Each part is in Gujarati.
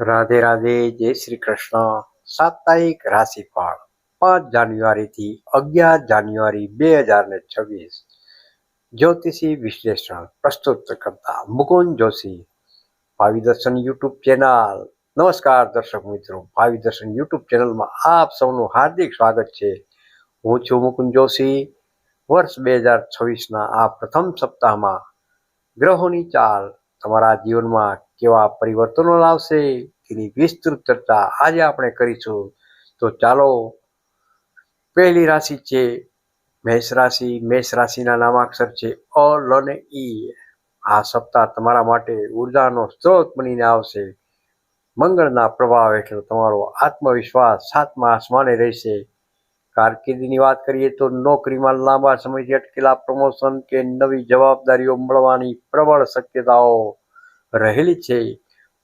રાધે રાધે, જય શ્રી કૃષ્ણ. સાપ્તાહિક રાશિફળ, પાંચ જાન્યુઆરીથી અગિયાર જાન્યુઆરી બે હજાર ને છવ્વીસ. જ્યોતિષી વિશ્લેષણ પ્રસ્તુત કરતા મુકુંદ જોશી, ભાવિ દર્શન યુટ્યુબ ચેનલ. નમસ્કાર દર્શક મિત્રો, ભાવિ દર્શન યુટ્યુબ ચેનલમાં આપ સૌનું હાર્દિક સ્વાગત છે. હું છું મુકુંદ જોશી. વર્ષ બે હજાર છવ્વીસના આ પ્રથમ સપ્તાહમાં ગ્રહોની ચાલ તમારા જીવનમાં કેવા પરિવર્તનો લાવશે, તેની વિસ્તૃત ચર્ચા આજે આપણે કરીશું. તો ચાલો, પહેલી રાશિ છે, મેષ રાશિ. મેષ રાશિના નામાક્ષર છે અ, લ ને ઈ આ સપ્તાહ તમારા માટે ઉર્જાનો સ્ત્રોત બનીને આવશે. મંગળના પ્રભાવ હેઠળ તમારો આત્મવિશ્વાસ સાતમા આસમાને રહેશે. કારકિર્દીની વાત કરીએ તો નોકરીમાં લાંબા સમયથી અટકેલા પ્રમોશન કે નવી જવાબદારીઓ મળવાની પ્રબળ શક્યતાઓ રહેલી છે.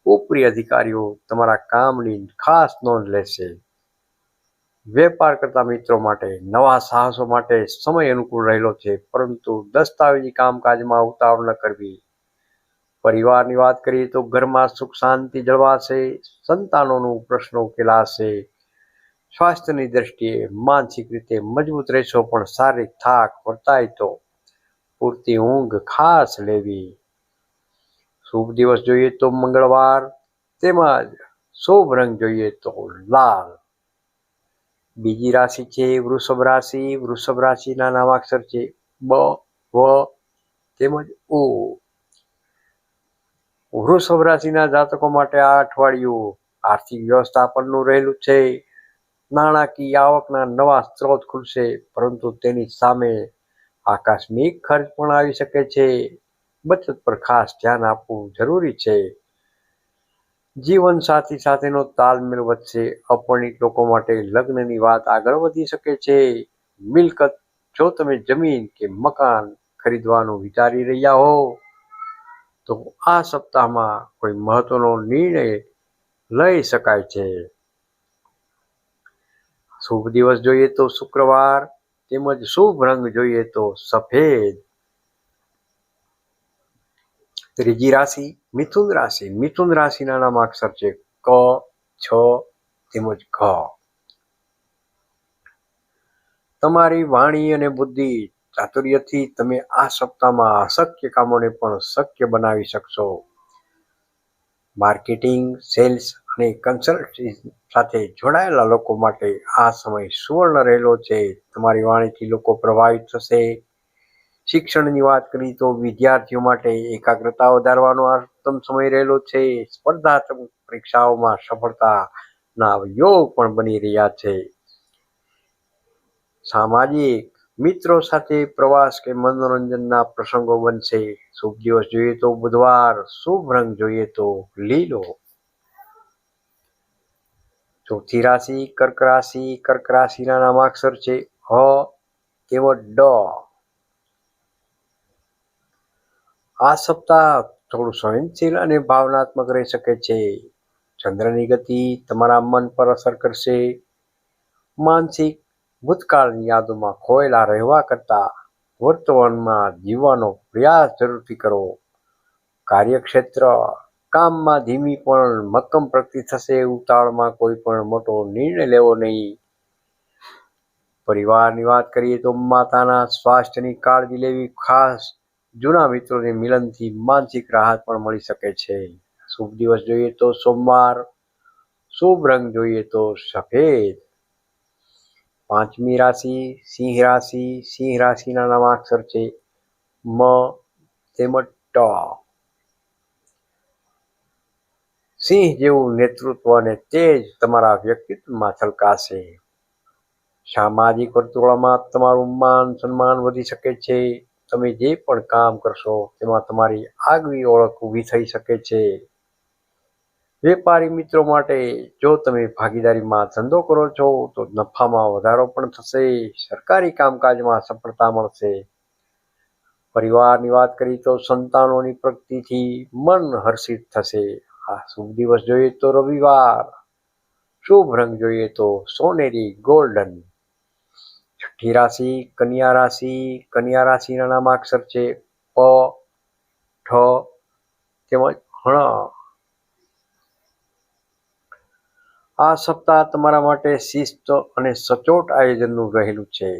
ઉપરી અધિકારીઓ તમારા કામની ખાસ નોંધ લેશે. વેપાર કરતા મિત્રો માટે નવા સાહસો માટે સમય અનુકૂળ રહેલો છે, પરંતુ દસ્તાવેજી કામકાજમાં ઉતાવળ ન કરવી. પરિવારની વાત કરીએ તો ઘરમાં સુખ, શાંતિ જળવાશે, સંતાનોનું પ્રશ્નો ઉકેલાશે. સ્વાસ્થ્યની દ્રષ્ટિએ માનસિક રીતે મજબૂત રહેશો, પણ શારીરિક થાક વર્તાય તો પૂરતી ઊંઘ ખાસ લેવી. શુભ દિવસ જોઈએ તો મંગળવાર, તેમજ શુભ રંગ જોઈએ તો લાલ. બીજી રાશિ છે વૃષભ રાશિ. વૃષભ રાશિના નામાક્ષર છે બ, વ, તેમજ ઉ. વૃષભ રાશિના જાતકો માટે આ અઠવાડિયું આર્થિક વ્યવસ્થાપનનું રહેલું છે. નાણાકીય આવકના નવા સ્ત્રોત ખુલશે, પરંતુ તેની સામે આકસ્મિક ખર્ચ પણ આવી શકે છે. બચત પર ખાસ ધ્યાન આપવું જરૂરી છે. જીવન સાથી સાથેનો તાલમેલ વધશે, અપરિણિત લોકો માટે લગ્નની વાત આગળ વધી શકે છે. મિલકત, જો તમે જમીન કે મકાન ખરીદવાનું વિચારી રહ્યા હો, તો આ સપ્તાહમાં કોઈ મહત્વનો નિર્ણય લઈ શકાય છે. શુભ દિવસ જોઈએ તો શુક્રવાર, તેમજ શુભ રંગ જોઈએ તો સફેદ. ત્રીજી રાશિ મિથુન રાશિ. મિથુન રાશિના નામ અક્ષર છે ક, છ તેમજ ઘ. તમારી વાણી અને બુદ્ધિ ચાતુર્યથી તમે આ સપ્તાહમાં અશક્ય કામોને પણ શક્ય બનાવી શકશો. માર્કેટિંગ, સેલ્સ અને કન્સલ્ટી સાથે જોડાયેલા લોકો માટે આ સમય સુવર્ણ રહેલો છે. તમારી વાણીથી લોકો પ્રભાવિત થશે. શિક્ષણની વાત કરીએ તો વિદ્યાર્થીઓ માટે એકાગ્રતા વધારવાનો ઉત્તમ સમય રહેલો છે. સ્પર્ધાત્મક પરીક્ષાઓમાં સફળતાના યોગ પણ બની રહ્યા છે. સામાજિક મિત્રો સાથે પ્રવાસ કે મનોરંજનના પ્રસંગો બનશે. શુભ દિવસ જોઈએ તો બુધવાર, શુભ રંગ જોઈએ તો લીલો. ચોથી રાશિ, કર્ક રાશિ, કર્ક રાશિના નામાક્ષર છે હ તેમજ ડ. આ સપ્તાહ થોડું સહનશીલ અને ભાવનાત્મક રહી શકે છે. ચંદ્રની ગતિ તમારા મન પર અસર કરશે. માનસિક ભૂતકાળની યાદોમાં ખોયેલા રહેવા કરતા વર્તમાનમાં જીવવાનો પ્રયાસ જરૂરથી કરો. કાર્યક્ષેત્ર કામમાં ધીમી પણ મક્કમ પ્રગતિ થશે. ઉતાવળમાં કોઈ પણ મોટો નિર્ણય લેવો નહીં. પરિવારની વાત કરીએ તો માતાના સ્વાસ્થ્યની કાળજી લેવી ખાસ જૂના મિત્રોને મિલનથી માનસિક રાહત પણ મળી શકે છે. શુભ દિવસ જોઈએ તો સોમવાર, શુભ રંગ જોઈએ તો સફેદ. પાંચમી રાશિ, સિંહ રાશિ, સિંહ રાશિના નામાક્ષર છે મ, તેમજ ટ. સિંહ જેવું નેતૃત્વ અને તેજ તમારા વ્યક્તિત્વમાં છલકાશે. સામાજિક વર્તુળોમાં તમારું માન સન્માન વધી શકે છે. તમે જે પણ કામ કરશો તેમાં તમારી આગવી ઓળખ ઊભી થઈ શકે છે. વેપારી મિત્રો માટે જો તમે ભાગીદારીમાં ધંધો કરો છો, તો નફામાં વધારો પણ થશે, સરકારી કામકાજમાં સફળતા મળશે. પરિવારની વાત કરી તો સંતાનોની પ્રગતિથી મન હર્ષિત થશે. આ શુભ દિવસ જોઈએ તો રવિવાર, શુભ રંગ જોઈએ તો સોનેરી, ગોલ્ડન છઠ્ઠી રાશિ કન્યા રાશિ, કન્યા રાશિના નામાક્ષર છે. પ, ઠ, તેમજ હણ આ સપ્તાહ તમારા માટે શિસ્ત અને સચોટ આયોજનનું રહેલું છે.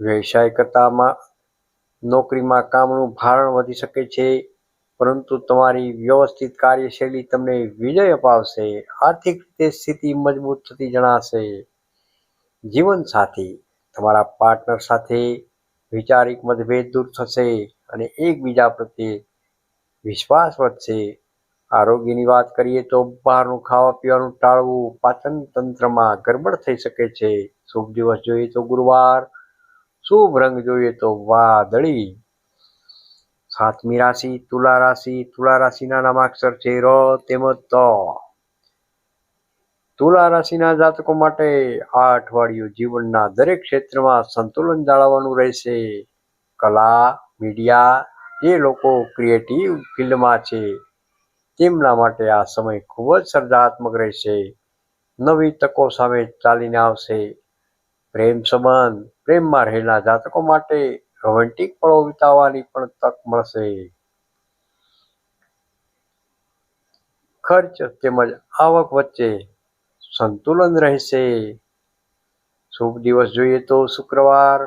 વ્યવસાય કરતામાં નોકરીમાં કામનું ભારણ વધી શકે છે, પરંતુ તમારી વ્યવસ્થિત કાર્યશૈલી તમને વિજય અપાવશે. આર્થિક રીતે સ્થિતિ મજબૂત થતી જણાશે. જીવનસાથી, તમારા પાર્ટનર સાથે વિચારિક મતભેદ દૂર થશે અને એકબીજા પ્રત્યે વિશ્વાસ વધશે. આરોગ્યની વાત કરીએ તો બહારનું ખાવા પીવાનું ટાળવું પાચન તંત્રમાં ગરબડ થઈ શકે છે. શુભ દિવસ જોઈએ તો ગુરુવાર, શુભ રંગ જોઈએ તો વાદળી. સાતમી રાશિ, તુલા રાશિ, તુલા રાશિના નામાક્ષર છે ર તેમજ ત. તુલા રાશિના જાતકો માટે આ અઠવાડિયું જીવનના દરેક ક્ષેત્રમાં સંતુલન જાળવવાનું રહેશે. કલા, મીડિયા, જે લોકો ક્રિએટિવ ફિલ્ડમાં છે, તેમના માટે આ સમય ખૂબ જ સર્જનાત્મક રહેશે. નવી તકો સામે ચાલીને આવશે. પ્રેમ સંબંધ, પ્રેમમાં રહેલા જાતકો માટે રોમેન્ટિક પળો વિતાવવાની પણ તક મળશે. ખર્ચ તેમજ આવક વચ્ચે સંતુલન રહેશે. શુભ દિવસ જોઈએ તો શુક્રવાર,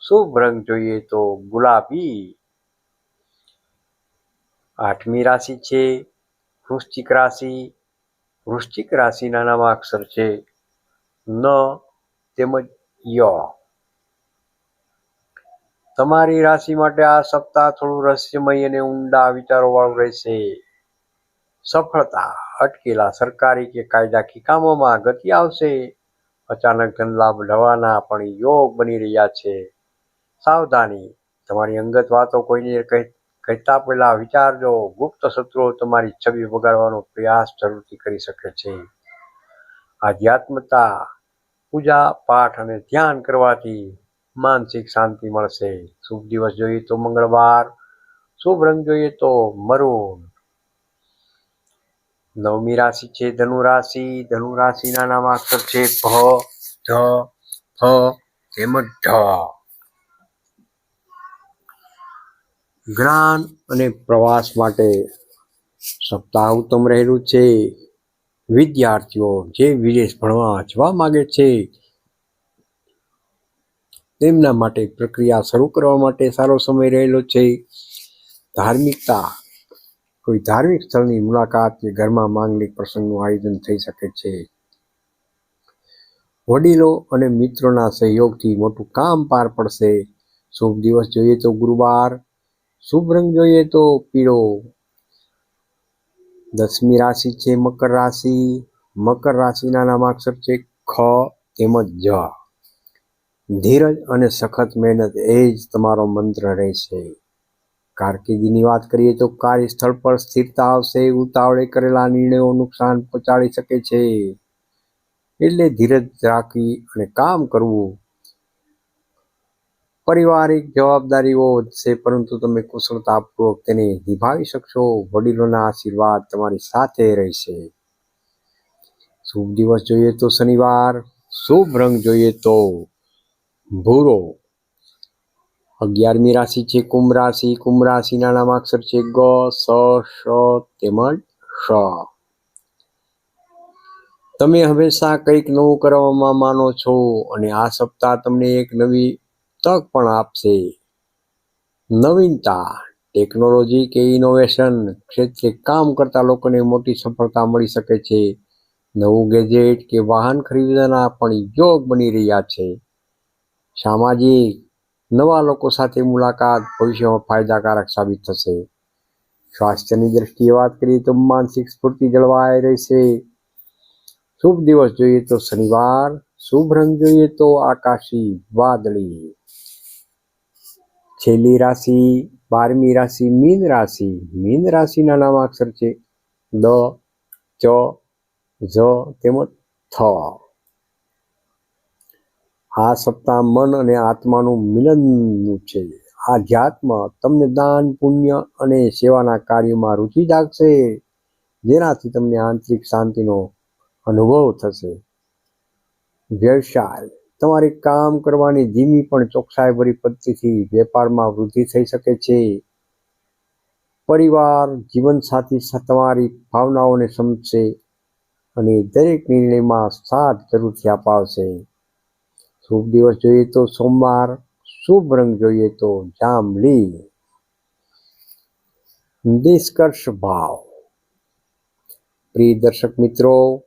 શુભ રંગ જોઈએ તો ગુલાબી. આઠમી રાશિ છે, વૃશ્ચિક રાશિ. વૃશ્ચિક રાશિના નામાક્ષર છે, ન તેમજ ય. તમારી રાશિ માટે આ સપ્તાહ થોડું રહસ્યમય અને ઊંડા વિચારો વાળું રહેશે. સફળતા. અટકેલા સરકારી કે કાયદાકીય કામોમાં ગતિ આવશે. અચાનક ધન લાભ લેવાના પણ યોગ બની રહ્યા છે. સાવધાની, તમારી અંગત વાતો કોઈને કહી, કહેતા પહેલા વિચારજો. ગુપ્ત શત્રુઓ તમારી છબી બગાડવાનો પ્રયાસ જરૂરથી કરી શકે છે. આધ્યાત્મતા, પૂજા, પાઠ અને ધ્યાન કરવાથી માનસિક શાંતિ મળશે. શુભ દિવસ જોઈએ તો મંગળવાર, શુભ રંગ જોઈએ તો મરૂન. નવમી રાશિ છે ધનુ રાશિ. ધનુ રાશિના નામાક્ષર છે ભ, ધ, ફ, તેમજ ઢ. જ્ઞાન અને પ્રવાસ માટે સપ્તાહ ઉત્તમ રહેલું છે. વિદ્યાર્થીઓ જે વિદેશ ભણવા જવા માગે છે, તેમના માટે પ્રક્રિયા શરૂ કરવા માટે સારો સમય રહેલો છે. ધાર્મિકતા કોઈ ધાર્મિક સ્થળની મુલાકાત કે ઘરમાં માંગલિક પ્રસંગનું આયોજન થઈ શકે છે. વડીલો અને મિત્રોના સહયોગથી મોટું કામ પાર પડશે. શુભ દિવસ જોઈએ તો ગુરુવાર, શુભ રંગ જોઈએ તો પીળો. દસમી રાશિ છે મકર રાશિ. મકર રાશિના નામાક્ષર છે ખ તેમજ જ. ધીરજ અને સખત મહેનત એ જ તમારો મંત્ર રહેશે. કારકિર્દીની વાત કરીએ તો કાર્યસ્થળ પર સ્થિરતા આવશે, ઉતાવળે કરેલા નિર્ણયો નુકસાન પહોંચાડી શકે છે. એટલે ધીરજ રાખવી અને કામ કરવું. પારિવારિક જવાબદારીઓ વધશે, પરંતુ તમે કુશળતાપૂર્વક તેને નિભાવી શકશો. વડીલોના આશીર્વાદ તમારી સાથે રહેશે. શુભ દિવસ જોઈએ તો શનિવાર, શુભ રંગ જોઈએ તો ભૂરો. અગિયારમી રાશિ છે કુંભ રાશિ. કુંભ રાશિના નામાક્ષર છે ગ, સ શ તેમજ શ તમે હંમેશા કંઈક નવું કરવામાં માનો છો અને આ સપ્તાહ તમને એક નવી તક પણ આપશે. નવીનતા, ટેકનોલોજી કે ઇનોવેશન ક્ષેત્રે કામ કરતા લોકોને મોટી સફળતા મળી શકે છે. નવું ગેજેટ કે વાહન ખરીદવાના પણ યોગ બની રહ્યા છે. સામાજિક નવા લોકો સાથે મુલાકાત, ભવિષ્યમાં ફાયદાકારક સાબિત થશે. સ્વાસ્થ્યની દ્રષ્ટિએ વાત કરીએ તો માનસિક સ્ફૂર્તિ જળવાઈ રહેશે. શુભ દિવસ જોઈએ તો શનિવાર, શુભ રંગ જોઈએ તો આકાશી, વાદળી. છેલ્લી રાશિ, બારમી રાશિ, મીન રાશિ. મીન રાશિના નામાક્ષર છે દ, ચ, જ, તેમજ થ. આ સપ્તાહ મન અને આત્માનું મિલનનું છે. આ આધ્યાત્મ તમને દાન, પુણ્ય અને સેવાના કાર્યમાં રુચિ જાગશે, જેનાથી તમને આંતરિક શાંતિનો અનુભવ થશે. વ્યવસાય. તમારે કામ કરવાની ધીમી પણ ચોકસાઈભરી પદ્ધતિથી વેપારમાં વૃદ્ધિ થઈ શકે છે. પરિવાર, જીવનસાથી તમારી ભાવનાઓને સમજશે અને દરેક નિર્ણયમાં સાથ જરૂરથી અપાવશે. શુભ દિવસ જોઈએ તો સોમવાર, શુભ રંગ જોઈએ તો જાંબલી. નિષ્કર્ષ ભાવ. પ્રિય દર્શક મિત્રો,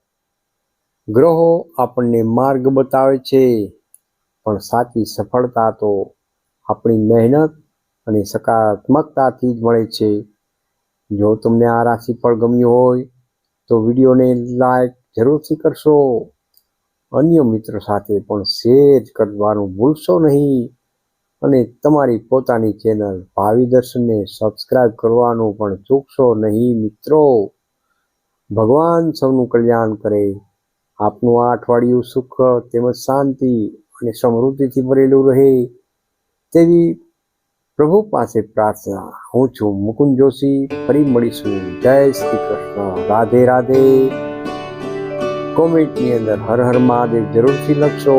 ગ્રહો આપણને માર્ગ બતાવે છે, પણ સાચી સફળતા તો આપણી મહેનત અને સકારાત્મકતાથી જ મળે છે. જો તમને આ રાશિફળ ગમ્યું હોય, તો વિડીયોને લાઈક જરૂરથી કરશો. અન્ય મિત્રો સાથે પણ શેર કરવાનું ભૂલશો નહીં. અને તમારી પોતાની ચેનલ ભાવિ દર્શનને સબસ્ક્રાઇબ કરવાનું પણ ચૂકશો નહીં મિત્રો. ભગવાન સૌનું કલ્યાણ કરે. આપનું આ અઠવાડિયું સુખ, તેમજ શાંતિ અને સમૃદ્ધિથી ભરેલું રહે. તેવી પ્રભુ પાસે પ્રાર્થના. હું છું મુકુંદ જોશી. ફરી મળીશું. જય શ્રી કૃષ્ણ. રાધે રાધે. કોમેન્ટની અંદર હર હર મહાદેવ જરૂરથી લખશો